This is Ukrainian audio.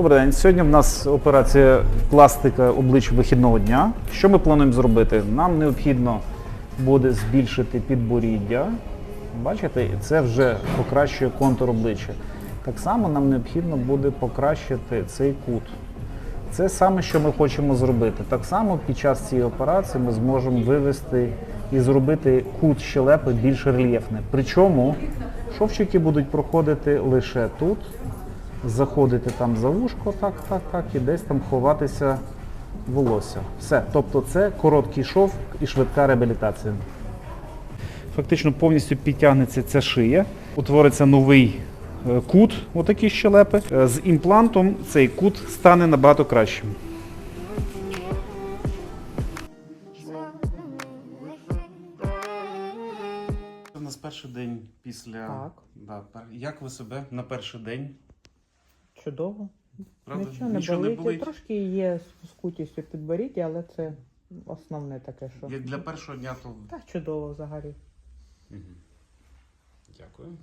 Добрий день. Сьогодні в нас операція пластика обличчя вихідного дня. Що ми плануємо зробити? Нам необхідно буде збільшити підборіддя. Бачите, це вже покращує контур обличчя. Так само нам необхідно буде покращити цей кут. Це саме, що ми хочемо зробити. Так само під час цієї операції ми зможемо вивести і зробити кут щелепи більш рельєфним. Причому шовчики будуть проходити лише тут, заходити там за вушко, так, так, так, і десь там ховатися волосся. Все. Тобто це короткий шов і швидка реабілітація. Фактично повністю підтягнеться ця шия, утвориться новий е, кут, отакі щелепи. Е, З імплантом цей кут стане набагато кращим. У нас перший день після. Так. Да, пер- Як ви себе на перший день? Чудово. Правда? Нічого, не, Нічого болить. не болить? Трошки є скутість у підборідді, але це основне таке, що. Як для першого дня, то Так, чудово взагалі. Дякую.